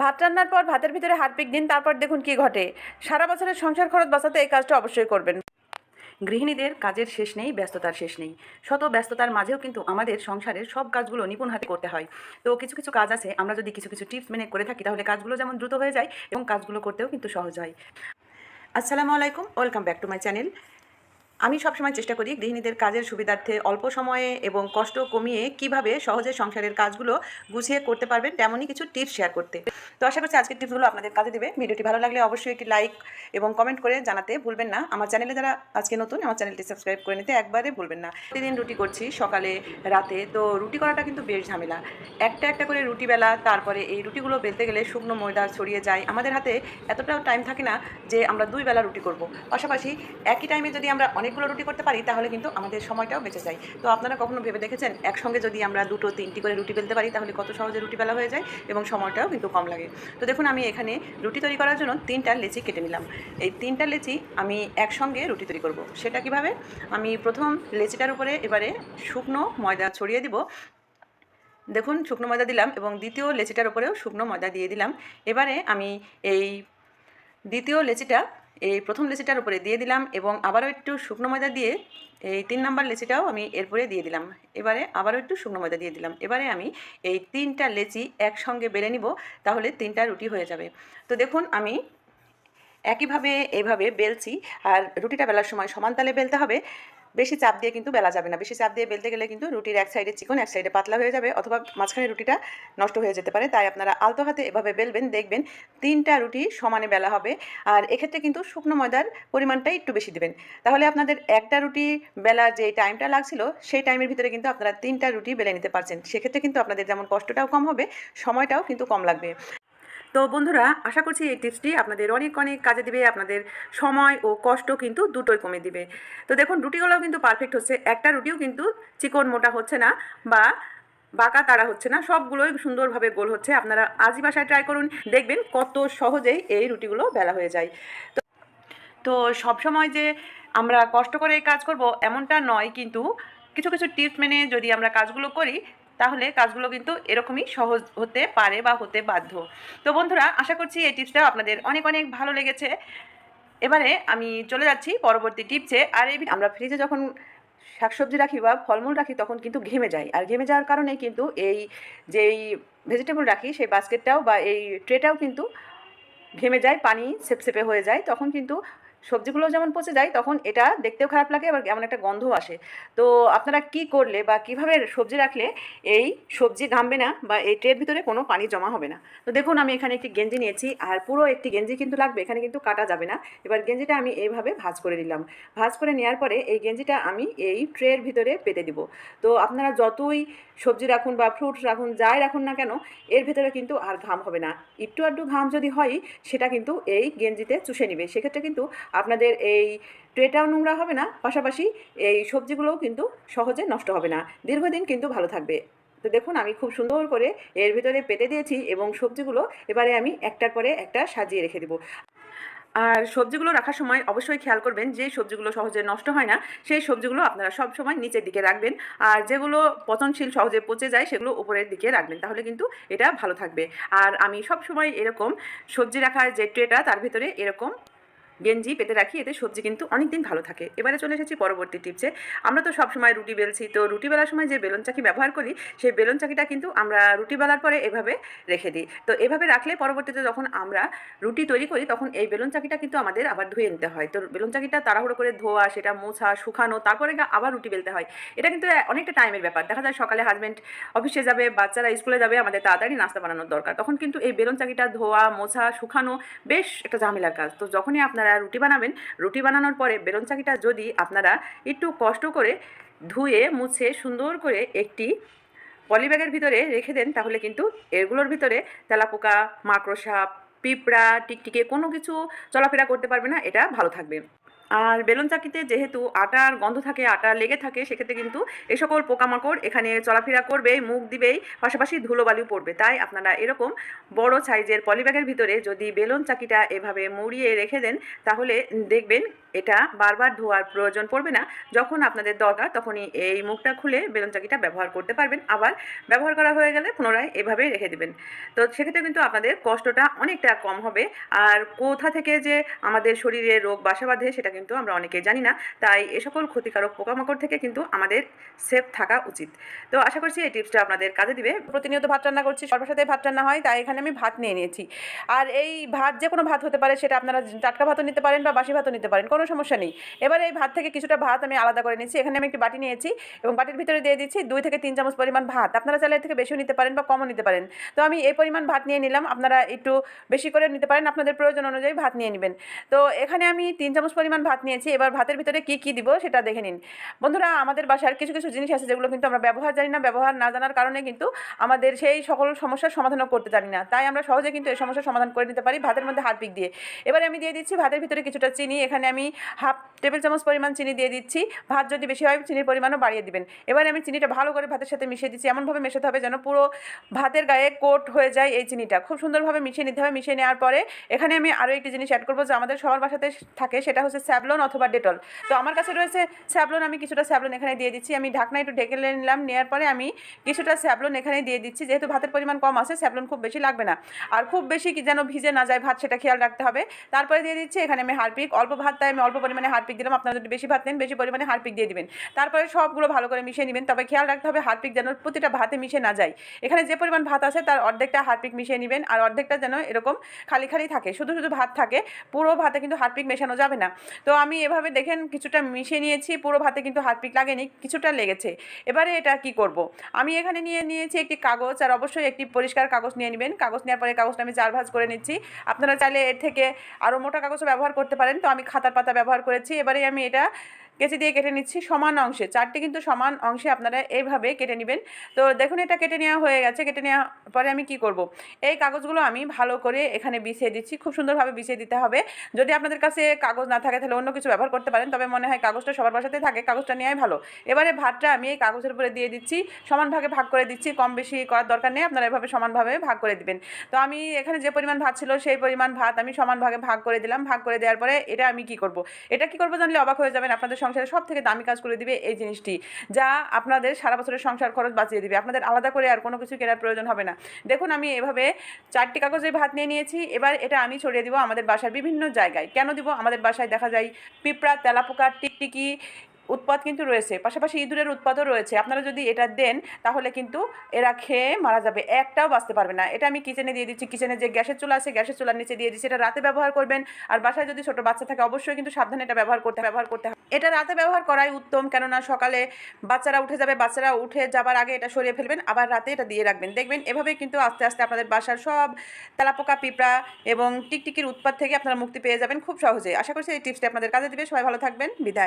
ভাত রান্নার পর ভাতের ভিতরে হারপিক দিন, তারপর দেখুন কি ঘটে। সারা বছরের সংসার খরচ বাঁচাতে এই কাজটা অবশ্যই করবেন। গৃহিণীদের কাজের শেষ নেই, ব্যস্ততার শেষ নেই। শত ব্যস্ততার মাঝেও কিন্তু আমাদের সংসারের সব কাজগুলো নিপুণ হাতে করতে হয়। তো কিছু কিছু কাজ আছে, আমরা যদি কিছু কিছু টিপস মেনে করে থাকি, তাহলে কাজগুলো যেমন দ্রুত হয়ে যায়, এবং কাজগুলো করতেও কিন্তু সহজ হয়। আসসালামু আলাইকুম, welcome back to my channel. আমি সবসময় চেষ্টা করি গৃহিণীদের কাজের সুবিধার্থে অল্প সময়ে এবং কষ্ট কমিয়ে কীভাবে সহজে সংসারের কাজগুলো গুছিয়ে করতে পারবেন তেমনই কিছু টিপস শেয়ার করতে। তো আশা করছি আজকের টিপসগুলো আপনাদের কাজে দেবে। ভিডিওটি ভালো লাগলে অবশ্যই একটি লাইক এবং কমেন্ট করে জানাতে ভুলবেন না। আমার চ্যানেলে যারা আজকে নতুন, আমার চ্যানেলটি সাবস্ক্রাইব করে নিতে একবারে ভুলবেন না। প্রতিদিন রুটি করছি সকালে, রাতে। তো রুটি করাটা কিন্তু বেশ ঝামেলা। একটা একটা করে রুটি বেলা, তারপরে এই রুটিগুলো বেলতে গেলে শুকনো ময়দা ছড়িয়ে যায়। আমাদের হাতে এতটাও টাইম থাকে না যে আমরা দুই বেলা রুটি করব। পাশাপাশি একই টাইমে যদি আমরা অনেকগুলো রুটি করতে পারি, তাহলে কিন্তু আমাদের সময়টাও বেঁচে যায়। তো আপনারা কখনো ভেবে দেখেছেন, একসঙ্গে যদি আমরা দুটো, তিনটি করে রুটি বেলতে পারি, তাহলে কত সহজে রুটি বেলা হয়ে যায় এবং সময়টাও কিন্তু কম লাগে। তো দেখুন, আমি এখানে রুটি তৈরি করার জন্য তিনটা লেচি কেটে নিলাম। এই তিনটা লেচি আমি একসঙ্গে রুটি তৈরি করব। সেটা কীভাবে? আমি প্রথম লেচিটার উপরে এবারে শুকনো ময়দা ছড়িয়ে দিব। দেখুন, শুকনো ময়দা দিলাম এবং দ্বিতীয় লেচিটার উপরেও শুকনো ময়দা দিয়ে দিলাম। এবারে আমি এই দ্বিতীয় লেচিটা এই প্রথম লেচিটার উপরে দিয়ে দিলাম এবং আবারও একটু শুকনো ময়দা দিয়ে এই তিন নাম্বার লেচিটাও আমি এরপরে দিয়ে দিলাম। এবারে আবারও একটু শুকনো ময়দা দিয়ে দিলাম। এবারে আমি এই তিনটা লেচি একসঙ্গে বেলে নিব, তাহলে তিনটা রুটি হয়ে যাবে। তো দেখুন, আমি একইভাবে, এইভাবে বেলছি। আর রুটিটা বেলার সময় সমান তালে বেলতে হবে। বেশি চাপ দিয়ে কিন্তু বেলা যাবে না। বেশি চাপ দিয়ে বেলতে গেলে কিন্তু রুটির এক সাইডে চিকন, এক সাইডে পাতলা হয়ে যাবে অথবা মাঝখানে রুটিটা নষ্ট হয়ে যেতে পারে। তাই আপনারা আলতো হাতে এভাবে বেলবেন, দেখবেন তিনটা রুটি সমানে বেলা হবে। আর এক্ষেত্রে কিন্তু শুকনো ময়দার পরিমাণটা একটু বেশি দেবেন। তাহলে আপনাদের একটা রুটি বেলার যে টাইমটা লাগছিল, সেই টাইমের ভিতরে কিন্তু আপনারা তিনটা রুটি বেলে নিতে পারছেন। সেক্ষেত্রে কিন্তু আপনাদের যেমন কষ্টটাও কম হবে, সময়টাও কিন্তু কম লাগবে। তো বন্ধুরা, আশা করছি এই টিপসটি আপনাদের অনেক অনেক কাজে দিবে, আপনাদের সময় ও কষ্ট কিন্তু দুটোই কমে দিবে। তো দেখুন, রুটিগুলোও কিন্তু পারফেক্ট হচ্ছে। একটা রুটিও কিন্তু চিকন মোটা হচ্ছে না বা বাঁকা তাড়া হচ্ছে না, সবগুলোই সুন্দরভাবে গোল হচ্ছে। আপনারা আজই বাসায় ট্রাই করুন, দেখবেন কত সহজেই এই রুটিগুলো বেলা হয়ে যায়। তো তো সবসময় যে আমরা কষ্ট করে কাজ করব এমনটা নয়, কিন্তু কিছু কিছু টিপস মেনে যদি আমরা কাজগুলো করি তাহলে কাজগুলো কিন্তু এরকমই সহজ হতে পারে বা হতে বাধ্য। তো বন্ধুরা, আশা করছি এই টিপসটাও আপনাদের অনেক অনেক ভালো লেগেছে। এবারে আমি চলে যাচ্ছি পরবর্তী টিপসে। আর এই আমরা ফ্রিজে যখন শাকসবজি রাখি বা ফলমূল রাখি, তখন কিন্তু ঘেমে যায় আর ঘেমে যাওয়ার কারণে কিন্তু এই যেই ভেজিটেবল রাখি, সেই বাস্কেটটাও বা এই ট্রেটাও কিন্তু ঘেমে যায়, পানি সেপসেপে হয়ে যায়। তখন কিন্তু সবজিগুলো যেমন পচে যায়, তখন এটা দেখতেও খারাপ লাগে আবার এমন একটা গন্ধ আসে। তো আপনারা কি করলে বা কীভাবে সবজি রাখলে এই সবজি ঘামবে না বা এই ট্রের ভিতরে কোনো পানি জমা হবে না? তো দেখুন, আমি এখানে একটি গেঞ্জি নিয়েছি আর পুরো একটি গেঞ্জি কিন্তু লাগবে, এখানে কিন্তু কাটা যাবে না। এবার গেঞ্জিটা আমি এইভাবে ভাজ করে দিলাম ভাজ করে নেওয়ার পরে এই গেঞ্জিটা আমি এই ট্রের ভিতরে পেতে দিব। তো আপনারা যতই সবজি রাখুন বা ফ্রুটস রাখুন, যাই রাখুন না কেন, এর ভেতরে কিন্তু আর ঘাম হবে না। একটু আধটু ঘাম যদি হয়, সেটা কিন্তু এই গেঞ্জিতে চুষে নিবে। সেক্ষেত্রে কিন্তু আপনাদের এই ট্রেটাও নোংরা হবে না, পাশাপাশি এই সবজিগুলোও কিন্তু সহজে নষ্ট হবে না। দীর্ঘদিন কিন্তু ভালো থাকবে। তো দেখুন, আমি খুব সুন্দর করে এর ভিতরে পেতে দিয়েছি এবং সবজিগুলো এবারে আমি একটার পরে একটা সাজিয়ে রেখে দেবো। আর সবজিগুলো রাখার সময় অবশ্যই খেয়াল করবেন যে সবজিগুলো সহজে নষ্ট হয় না, সেই সবজিগুলো আপনারা সব সময় নিচের দিকে রাখবেন। আর যেগুলো পচনশীল সহজে পচে যায়, সেগুলো উপরের দিকে রাখবেন, তাহলে কিন্তু এটা ভালো থাকবে। আর আমি সব সময় এরকম সবজি রাখার যে ট্রেটা, তার ভিতরে এরকম গেঞ্জি পেতে রাখি, এতে সবজি কিন্তু অনেক দিন ভালো থাকে। এবারে চলে এসেছি পরবর্তী টিপসে। আমরা তো সবসময় রুটি বেলছি, তো রুটি বেলার সময় যে বেলন চাকি ব্যবহার করি, সেই বেলন চাকিটা কিন্তু আমরা রুটি বেলার পরে এভাবে রেখে দিই। তো এভাবে রাখলে পরবর্তীতে যখন আমরা রুটি তৈরি করি, তখন এই বেলন চাকিটা কিন্তু আমাদের আবার ধুয়ে নিতে হয়। তো বেলন চাকিটা তাড়াহুড়ো করে ধোয়া, সেটা মোছা, শুকানো, তারপরে আবার রুটি বেলতে হয়। এটা কিন্তু অনেকটা টাইমের ব্যাপার। দেখা যায় সকালে হাজব্যান্ড অফিসে যাবে, বাচ্চারা স্কুলে যাবে, আমাদের তাড়াতাড়ি নাস্তা বানানোর দরকার। তখন কিন্তু এই বেলন চাকিটা ধোয়া, মোছা, শুকানো বেশ একটা ঝামেলার কাজ। তো যখনই আপনারা রুটি বানাবেন। রুটি বানানোর পরে বেলন চাকিটা যদি আপনারা একটু কষ্ট করে ধুয়ে, মুছে, সুন্দর করে একটি পলিব্যাগের ভিতরে রেখে দেন, তাহলে কিন্তু এগুলোর ভিতরে তেলাপোকা, মাকড়সাপ, পিঁপড়া, টিকটিকে কোনো কিছু চলাফেরা করতে পারবে না, এটা ভালো থাকবে। আর বেলুন চাকিতে যেহেতু আটার গন্ধ থাকে আটা লেগে থাকে, সেক্ষেত্রে কিন্তু এই সকল পোকামাকড় এখানে চলাফেরা করবে মুখ দিবেই, পাশাপাশি ধুলোবালিও পড়বে। তাই আপনারা এরকম বড় সাইজের পলিব্যাগের ভিতরে যদি বেলুন চাকিটা এভাবে মুড়িয়ে রেখে দেন, তাহলে দেখবেন এটা বারবার ধোয়ার প্রয়োজন পড়বে না। যখন আপনাদের দরকার, তখনই এই মুখটা খুলে বেলুন চাকিটা ব্যবহার করতে পারবেন। আবার ব্যবহার করা হয়ে গেলে পুনরায় এভাবে রেখে দেবেন। তো সেক্ষেত্রে কিন্তু আপনাদের কষ্টটা অনেকটা কম হবে। আর কোথা থেকে যে আমাদের শরীরে রোগ বাসা বাঁধে, সেটা আমরা অনেকে জানি না। তাই এ সকল ক্ষতিকারক পোকামাকড় থেকে কিন্তু আমাদের সেফ থাকা উচিত। তো আশা করছি এই টিপসটা আপনাদের কাজে দিবে। প্রতিনিয়ত ভাত রান্না করছি, সবার সাথে ভাত রান্না হয়, তাই এখানে আমি ভাত নিয়ে নিয়েছি। আর এই ভাত যে কোনো ভাত হতে পারে, সেটা আপনারা টাটকা ভাতও নিতে পারেন বা বাসি ভাতও নিতে পারেন, কোনো সমস্যা নেই। এবার এই ভাত থেকে কিছুটা ভাত আমি আলাদা করে নিয়েছি। এখানে আমি একটি বাটি নিয়েছি এবং বাটির ভিতরে দিয়ে দিচ্ছি দুই থেকে তিন চামচ পরিমাণ ভাত। আপনারা চাইলে এর থেকে বেশিও নিতে পারেন বা কমও নিতে পারেন। তো আমি এই পরিমাণ ভাত নিয়ে নিলাম। আপনারা একটু বেশি করে নিতে পারেন। আপনাদের প্রয়োজন অনুযায়ী ভাত নিয়ে নেবেন। তো এখানে আমি তিন চামচ পরিমাণ ভাত নিয়েছি, এবার ভাতের ভিতরে কী কী দিব সেটা দেখে নিন। বন্ধুরা, আমাদের বাসার কিছু কিছু জিনিস আছে যেগুলো কিন্তু আমরা ব্যবহার জানি না। ব্যবহার না জানার কারণে কিন্তু আমাদের সেই সকল সমস্যার সমাধানও করতে জানি না। তাই আমরা সহজে কিন্তু এই সমস্যার সমাধান করে নিতে পারি ভাতের মধ্যে হারপিক দিয়ে। এবারে আমি দিয়ে দিচ্ছি ভাতের ভিতরে কিছুটা চিনি। এখানে আমি হাফ টেবিল চামচ পরিমাণ চিনি দিয়ে দিচ্ছি। ভাত যদি বেশি হয়, চিনির পরিমাণও বাড়িয়ে দিবেন। এবারে আমি চিনিটা ভালো করে ভাতের সাথে মিশিয়ে দিচ্ছি। এমনভাবে মেশাতে হবে যেন পুরো ভাতের গায়ে কোট হয়ে যায় এই চিনিটা। খুব সুন্দরভাবে মিশিয়ে নিতে হবে। মিশিয়ে নেওয়ার পরে এখানে আমি আরও একটি জিনিস অ্যাড করব যে আমাদের সবার বাসাতে থাকে, সেটা হচ্ছে স্যাবলন অথবা ডেটল। তো আমার কাছে রয়েছে স্যাবলন আমি কিছুটা স্যাবলন এখানে দিয়ে দিচ্ছি। আমি ঢাকনা একটু ঢেকে নিলাম নেওয়ার পরে আমি কিছুটা স্যাবলন এখানে দিয়ে দিচ্ছি। যেহেতু ভাতের পরিমাণ কম আছে স্যাবলন খুব বেশি লাগবে না। আর খুব বেশি কি যেন ভিজে না যায় ভাত, সেটা খেয়াল রাখতে হবে। তারপরে দিয়ে দিচ্ছি এখানে আমি হারপিক। অল্প ভাত তাই আমি অল্প পরিমাণে হারপিক দিলাম। আপনারা যদি বেশি ভাত নেন, বেশি পরিমাণে হারপিক দিয়ে দিবেন। তারপরে সবগুলো ভালো করে মিশিয়ে নেবেন। তবে খেয়াল রাখতে হবে হারপিক যেন প্রতিটা ভাতে মিশে না যায়। এখানে যে পরিমাণ ভাত আছে, তার অর্ধেকটা হারপিক মিশিয়ে নেবেন। আর অর্ধেকটা যেন এরকম খালি খালি থাকে। শুধু শুধু ভাত থাকে। পুরো ভাতে কিন্তু হারপিক মেশানো যাবে না। তো আমি এভাবে দেখেন কিছুটা মিশিয়ে নিয়েছি, পুরো ভাতে কিন্তু হাত পিক লাগেনি, কিছুটা লেগেছে। এবারে এটা কি করব? আমি এখানে নিয়ে নিয়েছি একটি কাগজ আর অবশ্যই একটি পরিষ্কার কাগজ নিয়ে নেবেন। কাগজ নেওয়ার পরে কাগজটা আমি চার ভাজ করে নিচ্ছি। আপনারা চাইলে এর থেকে আরও মোটা কাগজও ব্যবহার করতে পারেন। তো আমি খাতার পাতা ব্যবহার করেছি। এবারে আমি এটা কেচি দিয়ে কেটে নিচ্ছি সমান অংশে। চারটি কিন্তু সমান অংশে আপনারা এইভাবে কেটে নেবেন। তো দেখুন এটা কেটে নেওয়া হয়ে গেছে। কেটে নেওয়া পরে আমি কি করব? এই কাগজগুলো আমি ভালো করে এখানে বিছিয়ে দিচ্ছি। খুব সুন্দরভাবে বিছিয়ে দিতে হবে। যদি আপনাদের কাছে কাগজ না থাকে, তাহলে অন্য কিছু ব্যবহার করতে পারেন। তবে মনে হয় কাগজটা সবার বাসাতে থাকে। কাগজটা নেওয়াই ভালো। এবারে ভাতটা আমি এই কাগজের উপরে দিয়ে দিচ্ছি। সমান ভাগে ভাগ করে দিচ্ছি। কম বেশি করার দরকার নেই। আপনারা এভাবে সমানভাবে ভাগ করে দিবেন। তো আমি এখানে যে পরিমাণ ভাত ছিল, সেই পরিমাণ ভাত আমি সমান ভাগে ভাগ করে দিলাম। ভাগ করে দেওয়ার পরে এটা আমি কি করব? এটা কি করব জানলে অবাক হয়ে যাবেন। আপনাদের সংসারে সব থেকে দামি কাজ করে দিবে এই জিনিসটি, যা আপনাদের সারা বছরের সংসার খরচ বাঁচিয়ে দিবে। আপনাদের আলাদা করে আর কোনো কিছু কেনার প্রয়োজন হবে না। দেখুন, আমি এভাবে চারটি কাগজে ভাত নিয়ে নিয়েছি। এবার এটা আমি ছড়িয়ে দিব আমাদের বাসার বিভিন্ন জায়গায়। কেন দিব? আমাদের বাসায় দেখা যায় পিঁপড়া, তেলাপোকা, টিকটিকি উৎপাদ কিন্তু রয়েছে। পাশাপাশি ইঁদুরের উৎপাদও রয়েছে। আপনারা যদি এটা দেন, তাহলে কিন্তু এরা খেয়ে মারা যাবে। একটাও বাঁচতে পারবে না। এটা আমি কিচেনে দিয়ে দিচ্ছি। কিচেনে যে গ্যাসের চুলা আছে, গ্যাসের চুলার নিচে দিয়ে দিচ্ছি। এটা রাতে ব্যবহার করবেন। আর বাসায় যদি ছোটো বাচ্চা থাকে, অবশ্যই কিন্তু সাবধানে এটা ব্যবহার করতে ব্যবহার করতে হবে। এটা রাতে ব্যবহার করাই উত্তম। কেননা সকালে বাচ্চারা উঠে যাবে, বাচ্চারা উঠে যাবার আগে এটা সরিয়ে ফেলবেন। আবার রাতে এটা দিয়ে রাখবেন। দেখবেন এভাবেই কিন্তু আস্তে আস্তে আপনাদের বাসার সব তেলাপোকা, পিঁপড়া এবং টিকটিকির উৎপাদ থেকে আপনারা মুক্তি পেয়ে যাবেন খুব সহজে আশা করছি এই টিপসটি আপনাদের কাজে দিবে। সবাই ভালো থাকবেন। বিদায়।